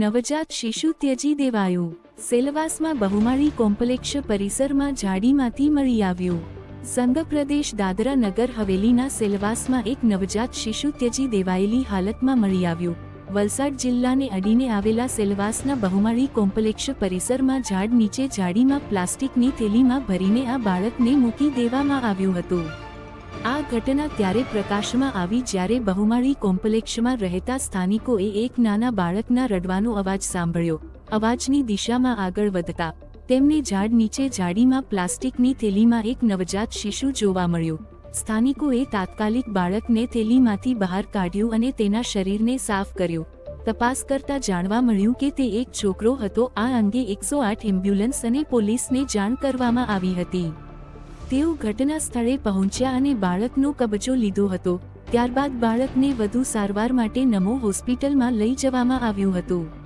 નવજાત શિશુ ત્યજી દેવાયું. સેલવાસમાં બહુમાળી કોમ્પ્લેક્ષ પરિસરમાં ઝાડીમાંથી મળી આવ્યું. સંઘપ્રદેશ દાદરા નગર હવેલીના સેલવાસમાં એક નવજાત શિશુ ત્યજી દેવાયેલી હાલતમાં મળી આવ્યું. વલસાડ જિલ્લાને અડીને આવેલા સેલવાસના બહુમાળી કોમ્પ્લેક્ષ પરિસરમાં ઝાડ નીચે જાડીમાં પ્લાસ્ટિકની થેલીમાં ભરીને આ બાળકને મૂકી દેવામાં આવ્યું હતું. આ ઘટના ત્યારે પ્રકાશમાં આવી જ્યારે બહુમાળી કોમ્પ્લેક્ષમાં રહેતા સ્થાનિકોએ એક નાના બાળકના રડવાનો અવાજ સાંભળ્યો. અવાજની દિશામાં આગળ વધતા, તેમને ઝાડ નીચે જાડીમાં પ્લાસ્ટિકની થેલીમાં એક નવજાત શિશુ જોવા મળ્યું. સ્થાનિકોએ તાત્કાલિક બાળકને થેલીમાંથી બહાર કાઢ્યું અને તેના શરીરને સાફ કર્યું. તપાસ કરતા જાણવા મળ્યું કે તે એક છોકરો હતો. આ અંગે એકસો આઠ એમ્બ્યુલન્સ અને પોલીસને જાણ કરવામાં આવી હતી. તેઓ ઘટના સ્થળે પહોંચ્યા અને બાળકનો કબજો લીધો હતો. ત્યારબાદ બાળકને વધુ સારવાર માટે નમો હોસ્પિટલમાં લઈ જવામાં આવ્યું હતું.